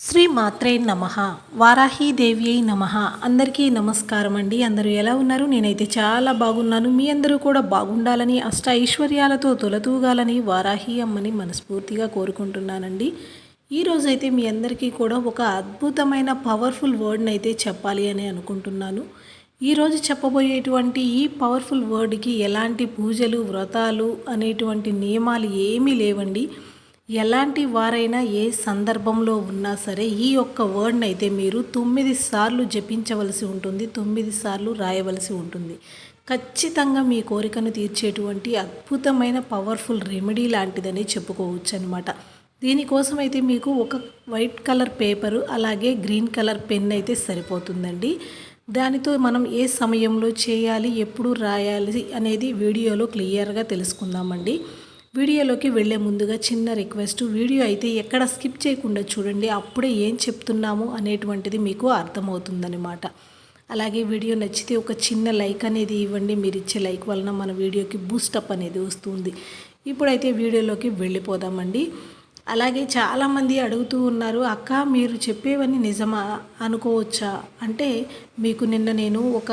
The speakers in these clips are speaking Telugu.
శ్రీ మాత్రే నమ. వారాహీదేవి అయి నమ. అందరికీ నమస్కారం అండి. అందరూ ఎలా ఉన్నారు? నేనైతే చాలా బాగున్నాను. మీ అందరూ కూడా బాగుండాలని అష్ట ఐశ్వర్యాలతో తొలతూగాలని వారాహి అమ్మని మనస్ఫూర్తిగా కోరుకుంటున్నానండి. ఈరోజైతే మీ అందరికీ కూడా ఒక అద్భుతమైన పవర్ఫుల్ వర్డ్ని అయితే చెప్పాలి అని అనుకుంటున్నాను. ఈరోజు చెప్పబోయేటువంటి ఈ పవర్ఫుల్ వర్డ్కి ఎలాంటి పూజలు వ్రతాలు అనేటువంటి నియమాలు ఏమీ లేవండి. ఎలాంటి వారైనా ఏ సందర్భంలో ఉన్నా సరే ఈ యొక్క వర్డ్ని అయితే మీరు తొమ్మిది సార్లు జపించవలసి ఉంటుంది తొమ్మిది సార్లు రాయవలసి ఉంటుంది. ఖచ్చితంగా మీ కోరికను తీర్చేటువంటి అద్భుతమైన పవర్ఫుల్ రెమెడీ లాంటిదని చెప్పుకోవచ్చు అనమాట దీనికోసం అయితే మీకు ఒక వైట్ కలర్ పేపరు అలాగే గ్రీన్ కలర్ పెన్ అయితే సరిపోతుందండి. దానితో మనం ఏ సమయంలో చేయాలి ఎప్పుడు రాయాలి అనేది వీడియోలో క్లియర్గా తెలుసుకుందామండి. వీడియోలోకి వెళ్ళే ముందుగా చిన్న రిక్వెస్ట్ వీడియో అయితే ఎక్కడ స్కిప్ చేయకుండా చూడండి అప్పుడే ఏం చెప్తున్నాము అనేటువంటిది మీకు అర్థమవుతుందన్నమాట. అలాగే వీడియో నచ్చితే ఒక చిన్న లైక్ అనేది ఇవ్వండి మీరు ఇచ్చే లైక్ వలన మన వీడియోకి బూస్టప్ అనేది వస్తుంది. ఇప్పుడైతే వీడియోలోకి వెళ్ళిపోదామండి. అలాగే చాలామంది అడుగుతూ ఉన్నారు అక్క మీరు చెప్పేవన్నీ నిజమా? అనుకోవచ్చా? అంటే మీకు నిన్న నేను ఒక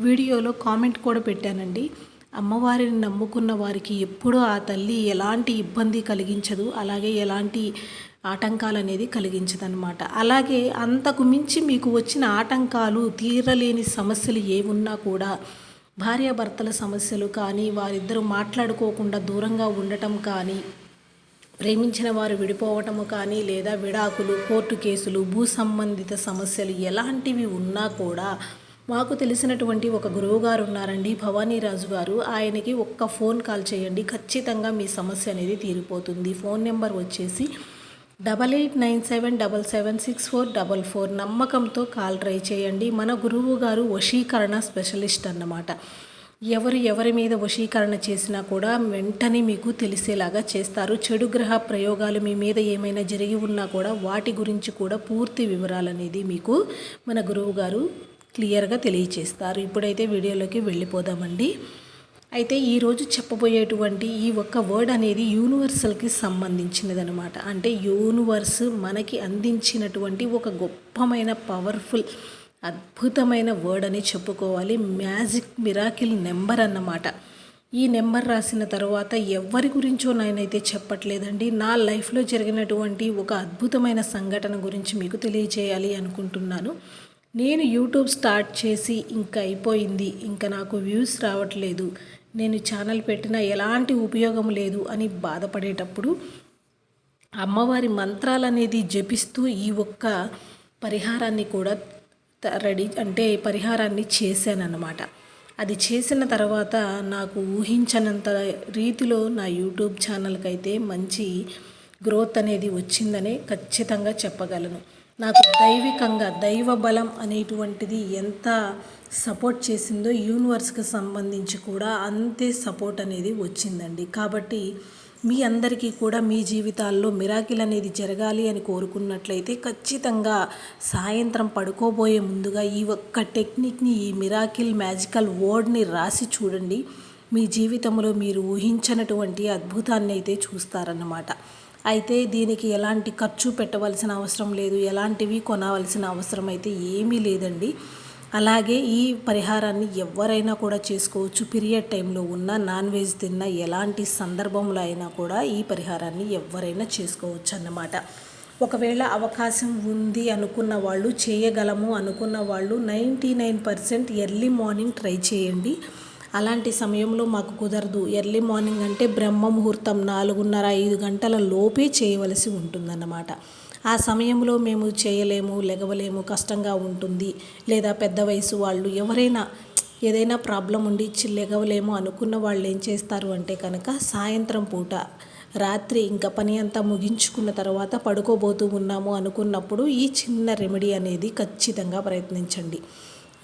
వీడియోలో కామెంట్ కూడా పెట్టానండి. అమ్మవారిని నమ్ముకున్న వారికి ఎప్పుడూ ఆ తల్లి ఎలాంటి ఇబ్బంది కలిగించదు అలాగే ఎలాంటి ఆటంకాలు అనేది కలిగించదనమాట అలాగే అంతకు మించి మీకు వచ్చిన ఆటంకాలు తీరలేని సమస్యలు ఏమున్నా కూడా భార్యాభర్తల సమస్యలు కానీ వారిద్దరూ మాట్లాడుకోకుండా దూరంగా ఉండటం కానీ ప్రేమించిన వారు విడిపోవటము కానీ లేదా విడాకులు కోర్టు కేసులు భూ సంబంధిత సమస్యలు ఎలాంటివి ఉన్నా కూడా మాకు తెలిసినటువంటి ఒక గురువు గారు ఉన్నారండి భవానీరాజు గారు. ఆయనకి ఒక్క ఫోన్ కాల్ చేయండి. ఖచ్చితంగా మీ సమస్య అనేది తీరిపోతుంది. ఫోన్ నెంబర్ వచ్చేసి double eight nine seven double seven six four double four నమ్మకంతో కాల్ ట్రై చేయండి. మన గురువు గారు వశీకరణ స్పెషలిస్ట్ అన్నమాట. ఎవరు ఎవరి మీద వశీకరణ చేసినా కూడా వెంటనే మీకు తెలిసేలాగా చేస్తారు. చెడు గ్రహ ప్రయోగాలు మీ మీద ఏమైనా జరిగి ఉన్నా కూడా వాటి గురించి కూడా పూర్తి వివరాలు అనేది మీకు మన గురువు గారు క్లియర్గా తెలియచేస్తారు. ఇప్పుడైతే వీడియోలోకి వెళ్ళిపోదామండి. అయితే ఈరోజు చెప్పబోయేటువంటి ఈ ఒక్క వర్డ్ అనేది యూనివర్సల్కి సంబంధించినదనమాట అంటే యూనివర్స్ మనకి అందించినటువంటి ఒక గొప్పమైన పవర్ఫుల్ అద్భుతమైన వర్డ్ అని చెప్పుకోవాలి. మ్యాజిక్ మిరాకిల్ నెంబర్ అన్నమాట. ఈ నెంబర్ రాసిన తర్వాత ఎవరి గురించో నేనైతే చెప్పట్లేదండి. నా లైఫ్లో జరిగినటువంటి ఒక అద్భుతమైన సంఘటన గురించి మీకు తెలియజేయాలి అనుకుంటున్నాను. నేను యూట్యూబ్ స్టార్ట్ చేసి ఇంకా అయిపోయింది. ఇంకా నాకు వ్యూస్ రావట్లేదు. నేను ఛానల్ పెట్టినా ఎలాంటి ఉపయోగం లేదు అని బాధపడేటప్పుడు అమ్మవారి మంత్రాలు అనేది జపిస్తూ ఈ ఒక్క పరిహారాన్ని కూడా రెడీ అంటే పరిహారాన్ని చేశానన్నమాట. అది చేసిన తర్వాత నాకు ఊహించనంత రీతిలో నా యూట్యూబ్ ఛానల్కి అయితే మంచి గ్రోత్ అనేది వచ్చిందనే ఖచ్చితంగా చెప్పగలను. నాకు దైవికంగా దైవ బలం అనేటువంటిది ఎంత సపోర్ట్ చేసిందో యూనివర్స్కి సంబంధించి కూడా అంతే సపోర్ట్ అనేది వచ్చిందండి. కాబట్టి మీ అందరికీ కూడా మీ జీవితాల్లో మిరాకిల్ అనేది జరగాలి అని కోరుకున్నట్లయితే ఖచ్చితంగా సాయంత్రం పడుకోబోయే ముందుగా ఈ ఒక్క టెక్నిక్ని ఈ మిరాకిల్ మ్యాజికల్ వర్డ్ని రాసి చూడండి. మీ జీవితంలో మీరు ఊహించినటువంటి అద్భుతాన్ని అయితే చూస్తారన్నమాట. అయితే దీనికి ఎలాంటి ఖర్చు పెట్టవలసిన అవసరం లేదు. ఎలాంటివి కొనవలసిన అవసరం అయితే ఏమీ లేదండి. అలాగే ఈ పరిహారాన్ని ఎవరైనా కూడా చేసుకోవచ్చు. పీరియడ్ టైంలో ఉన్న నాన్ వెజ్ తిన్న ఎలాంటి సందర్భంలో అయినా కూడా ఈ పరిహారాన్ని ఎవరైనా చేసుకోవచ్చు అన్నమాట ఒకవేళ అవకాశం ఉంది అనుకున్న వాళ్ళు చేయగలము అనుకున్న వాళ్ళు ninety nine percent early morning try చేయండి. అలాంటి సమయంలో మాకు కుదరదు. ఎర్లీ మార్నింగ్ అంటే బ్రహ్మ ముహూర్తం నాలుగున్నర ఐదు గంటల లోపే చేయవలసి ఉంటుందన్నమాట. ఆ సమయంలో మేము చేయలేము లెగవలేము కష్టంగా ఉంటుంది. లేదా పెద్ద వయసు వాళ్ళు ఎవరైనా ఏదైనా ప్రాబ్లం ఉండి లెగవలేము అనుకున్న వాళ్ళు ఏం చేస్తారు అంటే కనుక సాయంత్రం పూట రాత్రి ఇంకా పని అంతా ముగించుకున్న తర్వాత పడుకోబోతూ ఉన్నాము అనుకున్నప్పుడు ఈ చిన్న రెమెడీ అనేది ఖచ్చితంగా ప్రయత్నించండి.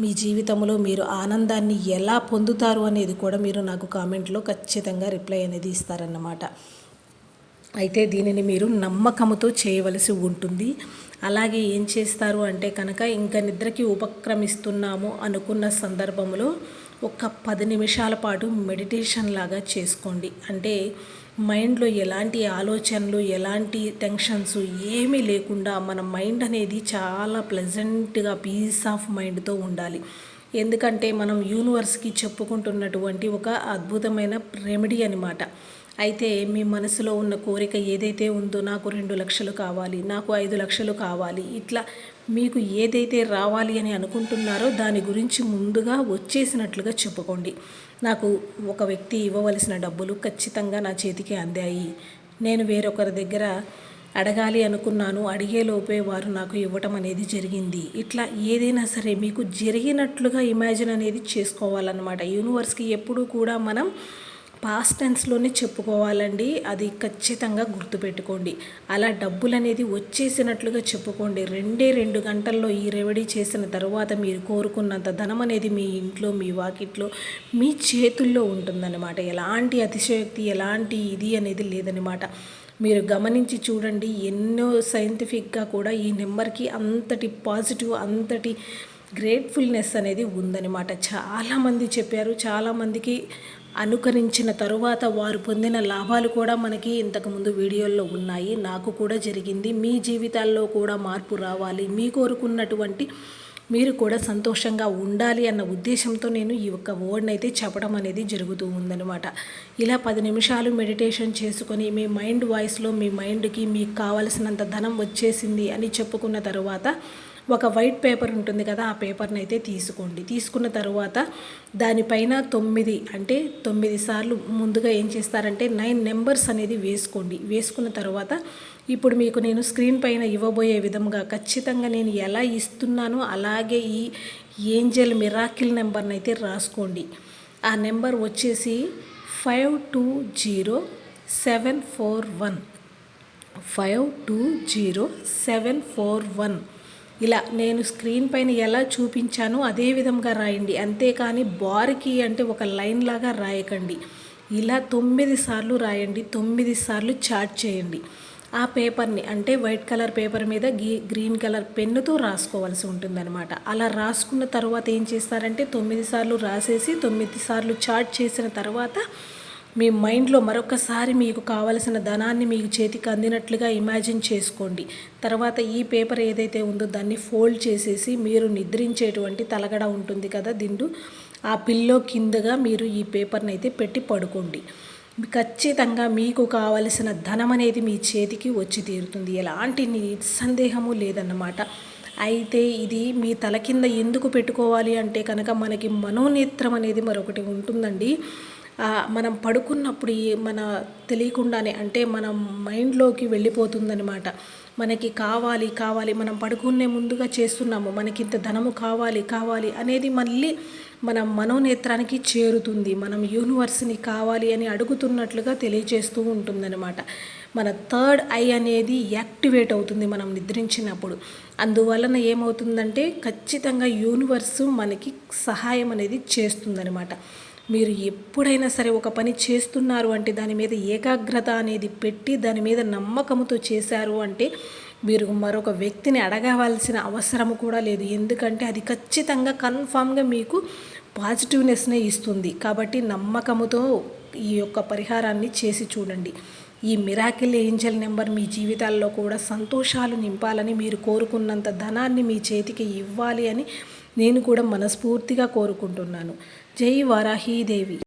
మీ జీవితంలో మీరు ఆనందాన్ని ఎలా పొందుతారు అనేది కూడా మీరు నాకు కామెంట్లో ఖచ్చితంగా రిప్లై అనేది ఇస్తారన్నమాట. అయితే దీనిని మీరు నమ్మకంతో చేయవలసి ఉంటుంది. అలాగే ఏం చేస్తారు అంటే కనుక ఇంకా నిద్రకి ఉపక్రమిస్తున్నాము అనుకున్న సందర్భంలో ఒక పది నిమిషాల పాటు మెడిటేషన్ లాగా చేసుకోండి. అంటే మైండ్లో ఎలాంటి ఆలోచనలు ఎలాంటి టెన్షన్స్ ఏమీ లేకుండా మన మైండ్ అనేది చాలా ప్లెజెంట్గా పీస్ ఆఫ్ మైండ్తో ఉండాలి. ఎందుకంటే మనం యూనివర్స్కి చెప్పుకుంటున్నటువంటి ఒక అద్భుతమైన రెమెడీ అనమాట అయితే మీ మనసులో ఉన్న కోరిక ఏదైతే ఉందో నాకు రెండు లక్షలు కావాలి నాకు ఐదు లక్షలు కావాలి ఇట్లా మీకు ఏదైతే రావాలి అని అనుకుంటున్నారో దాని గురించి ముందుగా వచ్చేసినట్లుగా చెప్పుకోండి. నాకు ఒక వ్యక్తి ఇవ్వవలసిన డబ్బులు ఖచ్చితంగా నా చేతికి అందాయి. నేను వేరొకరి దగ్గర అడగాలి అనుకున్నాను. అడిగేలోపే వారు నాకు ఇవ్వటం అనేది జరిగింది. ఇట్లా ఏదైనా సరే మీకు జరిగినట్లుగా ఇమాజిన్ అనేది చేసుకోవాలన్నమాట. యూనివర్స్కి ఎప్పుడూ కూడా మనం పాస్ట్ టెన్స్లోనే చెప్పుకోవాలండి. అది ఖచ్చితంగా గుర్తుపెట్టుకోండి. అలా డబ్బులు అనేది వచ్చేసినట్లుగా చెప్పుకోండి. రెండే రెండు గంటల్లో ఈ రెమెడీ చేసిన తర్వాత మీరు కోరుకున్నంత ధనం అనేది మీ ఇంట్లో మీ వాకిట్లో మీ చేతుల్లో ఉంటుందన్నమాట. ఎలాంటి అతిశయోక్తి ఎలాంటి ఇది అనేది లేదనమాట మీరు గమనించి చూడండి. ఎన్నో సైంటిఫిక్గా కూడా ఈ నెంబర్కి అంతటి పాజిటివ్ అంతటి గ్రేట్ఫుల్నెస్ అనేది ఉందన్నమాట. చాలామంది చెప్పారు చాలామందికి అనుకరించిన తరువాత వారు పొందిన లాభాలు కూడా మనకి ఇంతకుముందు వీడియోల్లో ఉన్నాయి. నాకు కూడా జరిగింది. మీ జీవితాల్లో కూడా మార్పు రావాలి. మీ కోరుకున్నటువంటి మీరు కూడా సంతోషంగా ఉండాలి అన్న ఉద్దేశంతో నేను ఈ యొక్క వర్డ్ని అయితే చెప్పడం అనేది జరుగుతూ ఉందనమాట ఇలా పది నిమిషాలు మెడిటేషన్ చేసుకొని మీ మైండ్ వాయిస్లో మీ మైండ్కి మీకు కావలసినంత ధనం వచ్చేసింది అని చెప్పుకున్న తర్వాత ఒక వైట్ పేపర్ ఉంటుంది కదా ఆ పేపర్ని అయితే తీసుకోండి. తీసుకున్న తర్వాత దానిపైన తొమ్మిది అంటే తొమ్మిది సార్లు ముందుగా ఏం చేస్తారంటే నైన్ నెంబర్స్ అనేది వేసుకోండి. వేసుకున్న తర్వాత ఇప్పుడు మీకు నేను స్క్రీన్ పైన ఇవ్వబోయే విధంగా ఖచ్చితంగా నేను ఎలా ఇస్తున్నానో అలాగే ఈ ఏంజల్ మిరాకిల్ నెంబర్ని అయితే రాసుకోండి. ఆ నెంబర్ వచ్చేసి five two zero seven four one. Five two zero seven four one. ఇలా నేను స్క్రీన్ పైన ఎలా చూపించానో అదే విధంగా రాయండి. అంతేకాని బార్కి అంటే ఒక లైన్ లాగా రాయకండి. ఇలా తొమ్మిది సార్లు రాయండి. తొమ్మిది సార్లు చాట్ చేయండి. ఆ పేపర్ని అంటే వైట్ కలర్ పేపర్ మీద గీ గ్రీన్ కలర్ పెన్నుతో రాసుకోవాల్సి ఉంటుందన్నమాట. అలా రాసుకున్న తర్వాత ఏం చేస్తారంటే తొమ్మిది సార్లు రాసేసి తొమ్మిది సార్లు చాట్ చేసిన తర్వాత మీ మైండ్లో మరొకసారి మీకు కావలసిన ధనాన్ని మీకు చేతికి అందినట్లుగా ఇమాజిన్ చేసుకోండి. తర్వాత ఈ పేపర్ ఏదైతే ఉందో దాన్ని ఫోల్డ్ చేసేసి మీరు నిద్రించేటువంటి తలగడ ఉంటుంది కదా దిండు ఆ పిల్లో కిందగా మీరు ఈ పేపర్ని అయితే పెట్టి పడుకోండి. ఖచ్చితంగా మీకు కావలసిన ధనం అనేది మీ చేతికి వచ్చి తీరుతుంది. ఎలాంటి నిస్సందేహము లేదన్నమాట. అయితే ఇది మీ తల కింద ఎందుకు పెట్టుకోవాలి అంటే కనుక మనకి మనోనేత్రం అనేది మరొకటి ఉంటుందండి. మనం పడుకున్నప్పుడు మన తెలియకుండానే అంటే మన మైండ్లోకి వెళ్ళిపోతుందనమాట మనకి కావాలి కావాలి మనం పడుకునే ముందుగా చేస్తున్నాము మనకి ఇంత ధనము కావాలి కావాలి అనేది మళ్ళీ మన మనోనేత్రానికి చేరుతుంది. మనం యూనివర్స్ని కావాలి అని అడుగుతున్నట్లుగా తెలియజేస్తూ ఉంటుందన్నమాట. మన థర్డ్ ఐ అనేది యాక్టివేట్ అవుతుంది మనం నిద్రించినప్పుడు. అందువలన ఏమవుతుందంటే ఖచ్చితంగా యూనివర్స్ మనకి సహాయం అనేది చేస్తుందనమాట మీరు ఎప్పుడైనా సరే ఒక పని చేస్తున్నారు అంటే దాని మీద ఏకాగ్రత అనేది పెట్టి దాని మీద నమ్మకంతో చేశారు అంటే మీరు మరొక వ్యక్తిని అడగవలసిన అవసరం కూడా లేదు. ఎందుకంటే అది ఖచ్చితంగా కన్ఫామ్గా మీకు పాజిటివ్నెస్నే ఇస్తుంది. కాబట్టి నమ్మకముతో ఈ యొక్క పరిహారాన్ని చేసి చూడండి. ఈ మిరాకిల్ ఏంజల్ నెంబర్ మీ జీవితాల్లో కూడా సంతోషాలు నింపాలని మీరు కోరుకున్నంత ధనాన్ని మీ చేతికి ఇవ్వాలి అని నేను కూడా మనస్ఫూర్తిగా కోరుకుంటున్నాను. जय वाराही देवी।